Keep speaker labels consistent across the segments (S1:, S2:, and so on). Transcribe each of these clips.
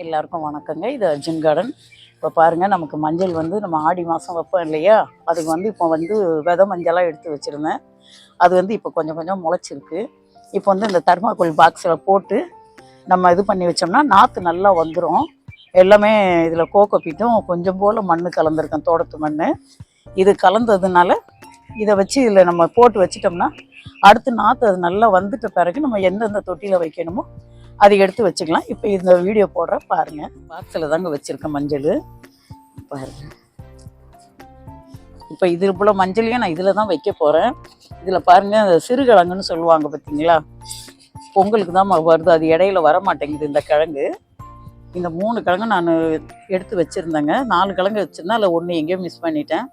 S1: எல்லாருக்கும் வணக்கங்க. இது அர்ஜுன் கார்டன். இப்போ பாருங்கள் நமக்கு மஞ்சள் வந்து நம்ம ஆடி மாதம் வைப்போம் இல்லையா? அதுக்கு வந்து இப்போ வந்து வித மஞ்சளாக எடுத்து வச்சுருந்தேன். அது வந்து இப்போ கொஞ்சம் கொஞ்சம் முளைச்சிருக்கு. இப்போ வந்து இந்த தர்மாக்கோல் பாக்ஸில் போட்டு நம்ம இது பண்ணி வச்சோம்னா நாற்று நல்லா வந்துடும் எல்லாமே இதில் கோகோபீட்டும் கொஞ்சம் போல் மண் கலந்துருக்கேன் தோட்டத்து மண் இது கலந்ததுனால இதை வச்சு இதில் நம்ம போட்டு வச்சிட்டோம்னா அடுத்து நாற்று அது நல்லா வந்துட்ட பிறகு நம்ம எந்தெந்த தொட்டியில் வைக்கணுமோ அதை எடுத்து வச்சுக்கலாம். இப்போ இந்த வீடியோ போடுற பாருங்க. பாக்ஸில் தாங்க வச்சுருக்கேன் மஞ்சள். பாருங்க. இப்போ இது போல் மஞ்சளையும் நான் இதில் தான் வைக்க போகிறேன் இதில் பாருங்க அந்த சிறுகிழங்குன்னு சொல்லுவாங்க பார்த்தீங்களா பொங்கலுக்கு தான் வருது. அது இடையில வர மாட்டேங்குது இந்த கிழங்கு. இந்த மூணு கிழங்கு நான் எடுத்து வச்சுருந்தேங்க. நாலு கிழங்கு வச்சுருந்தேன். அதில் ஒன்று எங்கேயோ மிஸ் பண்ணிட்டேன்.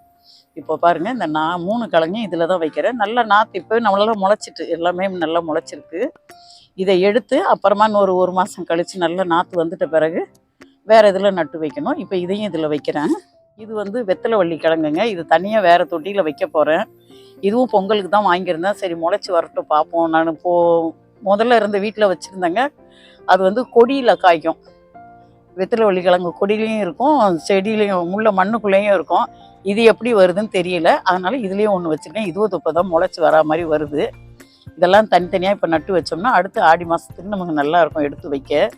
S1: இப்போ பாருங்கள் இந்த நான் மூணு கிழங்கையும் இதில் தான் வைக்கிறேன். நல்லா நாற்று இப்போ நம்மளால் முளைச்சிட்டு எல்லாமே நல்லா முளைச்சிருக்கு. இதை எடுத்து அப்புறமா இன்னொரு ஒரு மாதம் கழித்து நல்லா நாற்று வந்துட்ட பிறகு வேறு இதில் நட்டு வைக்கணும். இப்போ இதையும் இதில் வைக்கிறேன். இது வந்து வெத்தலை வள்ளி கிழங்குங்க. இது தனியாக வேறு தொட்டியில் வைக்க போகிறேன் இதுவும் பொங்கலுக்கு தான் வாங்கியிருந்தேன். சரி முளைச்சி வரட்டும் பார்ப்போம். நான் போ முதல்ல இருந்த வீட்டில் வச்சுருந்தேங்க. அது வந்து கொடியில் காய்க்கும் வெத்தலை வள்ளி கிழங்கு கொடியிலையும் இருக்கும் செடியிலையும் உள்ள மண்ணுக்குள்ளேயும் இருக்கும். இது எப்படி வருதுன்னு தெரியல. அதனால இதுலேயும் ஒன்று வச்சுருக்கேன். இதுவும் துப்பை தான் முளைச்சி வரா மாதிரி வருது. இதெல்லாம் தனித்தனியாக இப்போ நட்டு வச்சோம்னா அடுத்து ஆடி மாதத்துக்கு நமக்கு நல்லா இருக்கும் எடுத்து வைக்க.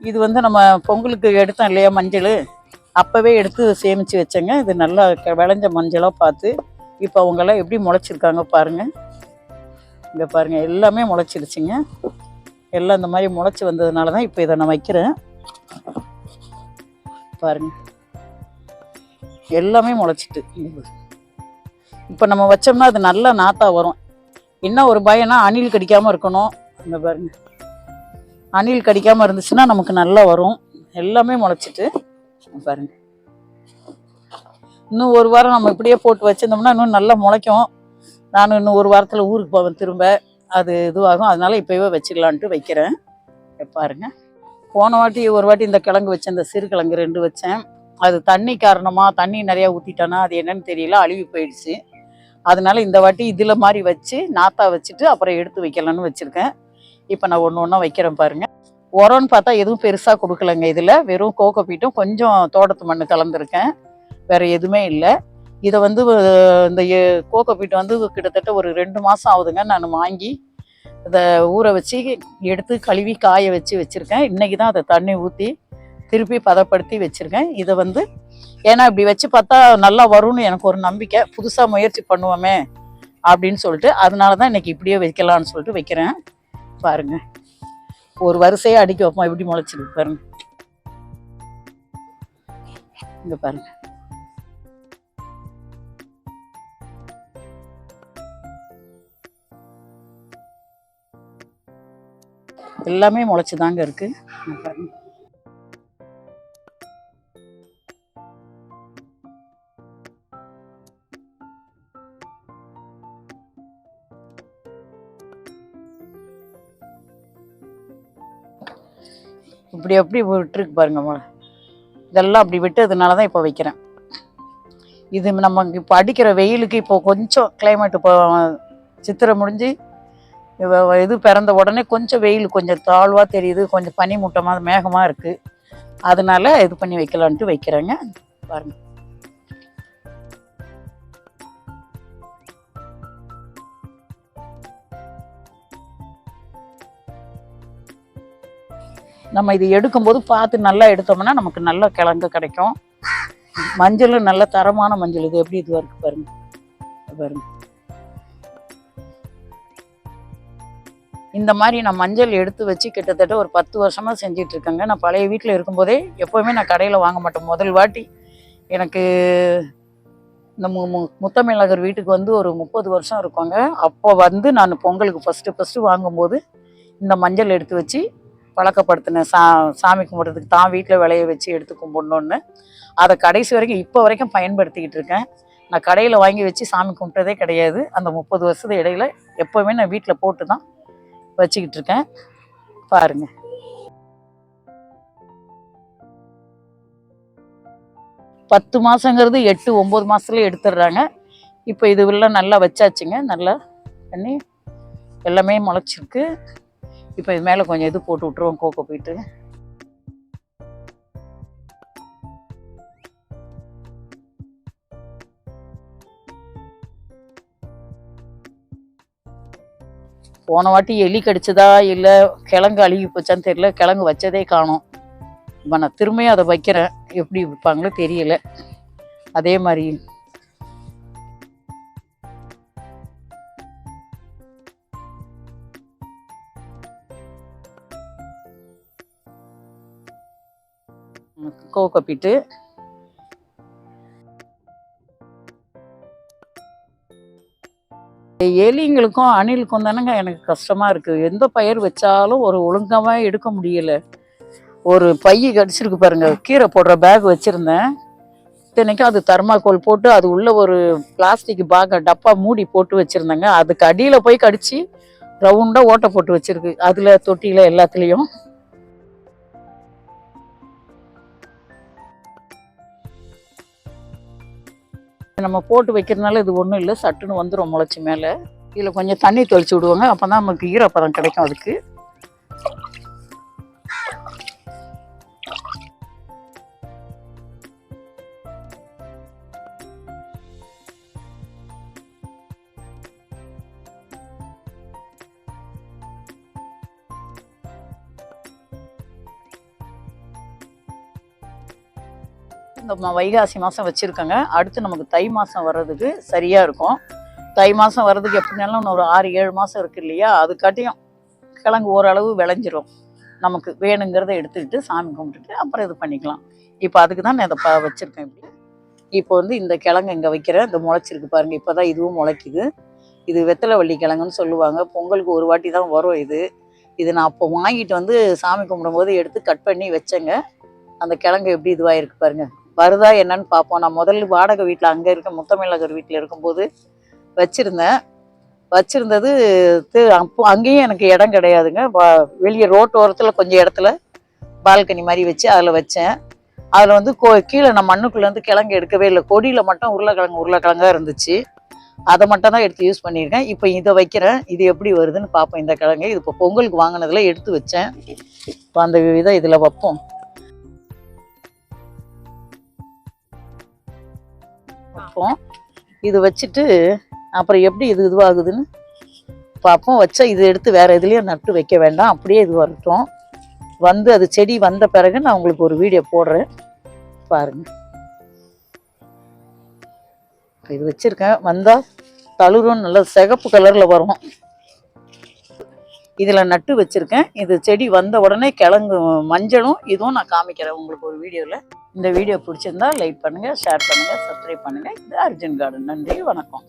S1: இது வந்து நம்ம பொங்கலுக்கு எடுத்தோம் இல்லையா மஞ்சள்? அப்போவே எடுத்து சேமித்து வச்சேங்க. இது நல்லா க- விளைஞ்ச மஞ்சளாக பார்த்து இப்போ அவங்கெல்லாம் எப்படி முளைச்சிருக்காங்க பாருங்கள் இங்கே பாருங்கள் எல்லாமே முளைச்சிருச்சுங்க. எல்லாம் இந்த மாதிரி முளைச்சி வந்ததுனால தான் இப்போ இதை நான் வைக்கிறேன். பாருங்கள் எல்லாமே முளைச்சிட்டு. இப்போ நம்ம வச்சோம்னா அது நல்லா நாத்தா வரும். என்ன ஒரு பயம்னா அணில் கடிக்காமல் இருக்கணும். இந்த பாருங்க அணில் கடிக்காமல் இருந்துச்சுன்னா நமக்கு நல்லா வரும். எல்லாமே முளைச்சிட்டு பாருங்க. இன்னும் ஒரு வாரம் நம்ம இப்படியே போட்டு வச்சிருந்தோம்னா இன்னும் நல்லா முளைக்கும். நான் இன்னும் ஒரு வாரத்தில் ஊருக்கு போவேன் திரும்ப. அது இதுவாகும். அதனால் இப்போவே வச்சுக்கலான்ட்டு வைக்கிறேன். பாருங்க. போன வாட்டி ஒரு வாட்டி இந்த கிழங்கு வச்சேன். இந்த சிறு கிழங்கு ரெண்டு வச்சேன். அது தண்ணி காரணமாக தண்ணி நிறையா ஊற்றிட்டேன்னா அது என்னன்னு தெரியல. அழுவி போயிடுச்சு. அதனால இந்த வாட்டி இதில் மாதிரி வச்சு நாத்தா வச்சுட்டு அப்புறம் எடுத்து வைக்கலான்னு வச்சுருக்கேன். இப்போ நான் ஒன்று ஒன்றா வைக்கிறேன் பாருங்கள் உரம்னு பார்த்தா எதுவும் பெருசாக கொடுக்கலங்க இதில். வெறும் கோகோபீட்டும் கொஞ்சம் தோட்டத்து மண் கலந்துருக்கேன். வேறு எதுவுமே இல்லை. இதை வந்து இந்த எ- கோகோபீட் வந்து கிட்டத்தட்ட ஒரு ரெண்டு மாதம் ஆகுதுங்க. நான் வாங்கி இதை ஊற வச்சு எடுத்து கழுவி காய வச்சு வச்சுருக்கேன். இன்றைக்கி தான் அதை தண்ணி ஊற்றி திருப்பி பதப்படுத்தி வச்சுருக்கேன். இதை வந்து ஏன்னா இப்படி வச்சு பார்த்தா நல்லா வரும்னு எனக்கு ஒரு நம்பிக்கை. புதுசாக முயற்சி பண்ணுவோமே அப்படின்னு சொல்லிட்டு அதனால தான் இன்னைக்கு இப்படியே வைக்கலாம்னு சொல்லிட்டு வைக்கிறேன். பாருங்க. ஒரு வரிசையாக அடிக்க வைப்போம். எப்படி முளைச்சிருக்கு பாருங்க. இங்க பாருங்க. எல்லாமே முளைச்சு தாங்க இருக்கு. இங்க இப்படி எப்படி விட்டுருக்கு பாருங்க இதெல்லாம் அப்படி விட்டதுனால தான் இப்போ வைக்கிறேன். இது நம்ம இப்போ அடிக்கிற வெயிலுக்கு இப்போ கொஞ்சம் கிளைமேட் இப்போ சித்திரை முடிஞ்சு இது பிறந்த உடனே கொஞ்சம் வெயில் கொஞ்சம் தாழ்வாக தெரியுது கொஞ்சம் பனி மூட்டமாக மேகமாக இருக்குது அதனால இது பண்ணி வைக்கலான்ட்டு வைக்கிறேங்க. பாருங்கள் நம்ம இது எடுக்கும்போது பார்த்து நல்லா எடுத்தோம்னா நமக்கு நல்ல கிழங்கு கிடைக்கும். மஞ்சளும் நல்ல தரமான மஞ்சள். இது எப்படி இதுவாக இருக்குது பாருங்க. பாருங்க. இந்த மாதிரி நான் மஞ்சள் எடுத்து வச்சு கிட்டத்தட்ட ஒரு பத்து வருஷமாக செஞ்சிட்டு இருக்கேங்க. நான் பழைய வீட்டில் இருக்கும்போதே எப்போவுமே நான் கடையில் வாங்க மாட்டேன். முதல் வாட்டி எனக்கு இந்த மு மு- முத்தமிழகர் வீட்டுக்கு வந்து ஒரு முப்பது வருஷம் இருக்கோங்க. அப்போ வந்து நான் பொங்கலுக்கு ஃபஸ்ட்டு ஃபஸ்ட்டு வாங்கும்போது இந்த மஞ்சள் எடுத்து வச்சு பழக்கப்படுத்தினேன் சா சாமி கும்பிட்றதுக்கு தான் வீட்டில் விளைய வச்சு எடுத்து கும்பிடணுன்னு அதை கடைசி வரைக்கும் இப்போ வரைக்கும் பயன்படுத்திக்கிட்டு இருக்கேன். நான் கடையில் வாங்கி வச்சு சாமி கும்பிட்டதே கிடையாது. அந்த முப்பது வருஷத்து இடையில எப்போவுமே நான் வீட்டில் போட்டு தான் வச்சுக்கிட்டு இருக்கேன். பாருங்க. பத்து மாதங்கிறது எட்டு ஒம்பது மாதத்துலேயே எடுத்துடுறாங்க. இப்போ இதுவெல்லாம் நல்லா வச்சாச்சுங்க. நல்லா பண்ணி எல்லாமே முளைச்சிருக்கு. இப்போ இது மேலே கொஞ்சம் இது போட்டு விட்ருவோம் கோக்கோ போயிட்டு போன வாட்டி எலி கடிச்சதா இல்லை கிழங்கு அழுகி போச்சான்னு தெரியல கிழங்கு வச்சதே காணும். இப்போ நான் திரும்பியும் அதை வைக்கிறேன். எப்படி வைப்பாங்களோ தெரியல. அதே மாதிரி கோகோப்பிட்டு எலிங்களுக்கும் அணிலுக்கும் தானேங்க எனக்கு கஷ்டமாக இருக்குது எந்த பயிர் வச்சாலும் ஒரு ஒழுங்கமாக எடுக்க முடியல. ஒரு பைய கடிச்சிருக்கு பாருங்க. கீரை போடுற பேக் வச்சுருந்தேன். இத்தனைக்கும் அது தர்மாக்கோல் போட்டு அது உள்ள ஒரு பிளாஸ்டிக் பேக் டப்பா மூடி போட்டு வச்சுருந்தேங்க. அதுக்கு அடியில் போய் கடித்து ரவுண்டாக ஓட்டை போட்டு வச்சுருக்கு. அதில் தொட்டியில் எல்லாத்துலேயும். நம்ம போட்டு வைக்கிறதுனால இது ஒன்றும் இல்லை சட்டுன்னு வந்துடும் முளைச்சி மேலே. இதில் கொஞ்சம் தண்ணி தெளிச்சு விடுவாங்க அப்போ தான் நமக்கு ஈரப்பதம் கிடைக்கும் அதுக்கு. இந்த வைகாசி மாதம் வச்சுருக்கோங்க. அடுத்து நமக்கு தை மாதம் வர்றதுக்கு சரியாக இருக்கும். தை மாதம் வர்றதுக்கு எப்படினாலும் இன்னும் ஒரு ஆறு ஏழு மாதம் இருக்கு இல்லையா? அதுக்காட்டியும் கிழங்கு ஓரளவு விளைஞ்சிரும். நமக்கு வேணுங்கிறத எடுத்துக்கிட்டு சாமி கும்பிட்டுட்டு அப்புறம் இது பண்ணிக்கலாம். இப்போ அதுக்கு தான் நான் இதை ப வச்சுருக்கேன் இப்படி. இப்போ வந்து இந்த கிழங்கு இங்கே வைக்கிறேன். இந்த முளைச்சிருக்கு பாருங்கள் இப்போ தான் இதுவும் முளைக்குது. இது வெத்தலை வள்ளி கிழங்குன்னு சொல்லுவாங்க. பொங்கலுக்கு ஒரு வாட்டி தான் வரும் இது. இது நான் அப்போ வாங்கிட்டு வந்து சாமி கும்பிடும்போது எடுத்து கட் பண்ணி வச்சேங்க. அந்த கிழங்கு எப்படி இதுவாயிருக்கு பாருங்கள் வருதா என்னன்னு பார்ப்போம். நான் முதல்ல வாடகை வீட்டில் அங்கே இருக்க முத்தமிழகர் வீட்டில் இருக்கும்போது வச்சுருந்தேன். வச்சுருந்தது அப்போ அங்கேயும் எனக்கு இடம் கிடையாதுங்க. வெளியே ரோட்டு ஓரத்தில் கொஞ்சம் இடத்துல பால்கனி மாதிரி வச்சு அதில் வச்சேன். அதில் வந்து கோ கீழே நான் மண்ணுக்குள்ளேருந்து கிழங்கு எடுக்கவே இல்லை. கொடியில் மட்டும் உருளைக்கிழங்கு உருளைக்கிழங்கா இருந்துச்சு. அதை மட்டும் தான் எடுத்து யூஸ் பண்ணியிருக்கேன். இப்போ இதை வைக்கிறேன். இது எப்படி வருதுன்னு பார்ப்போம். இந்த கிழங்கு இது இப்போ பொங்கலுக்கு வாங்கினதில் எடுத்து வச்சேன். இப்போ அந்த விதம் இதில் வைப்போம். வைப்போம் இது வச்சுட்டு அப்புறம் எப்படி இது இதுவாகுதுன்னு பார்ப்போம். வச்சா இது எடுத்து வேறு எதுலேயும் நட்டு வைக்க வேண்டாம். அப்படியே இது வரட்டும். வந்து அது செடி வந்த பிறகு நான் உங்களுக்கு ஒரு வீடியோ போடுறேன். பாருங்கள் இது வச்சுருக்கேன். வந்தால் தளுரும் நல்ல சிகப்பு கலரில் வரும். இதில் நட்டு வச்சுருக்கேன். இது செடி வந்த உடனே கிழங்கு மஞ்சளும் இதுவும் நான் காமிக்கிறேன் உங்களுக்கு ஒரு வீடியோவில் இந்த வீடியோ பிடிச்சிருந்தா லைக் பண்ணுங்கள் ஷேர் பண்ணுங்கள் சப்ஸ்கிரைப் பண்ணுங்கள் இது அர்ஜுன் கார்டன் நன்றி வணக்கம்.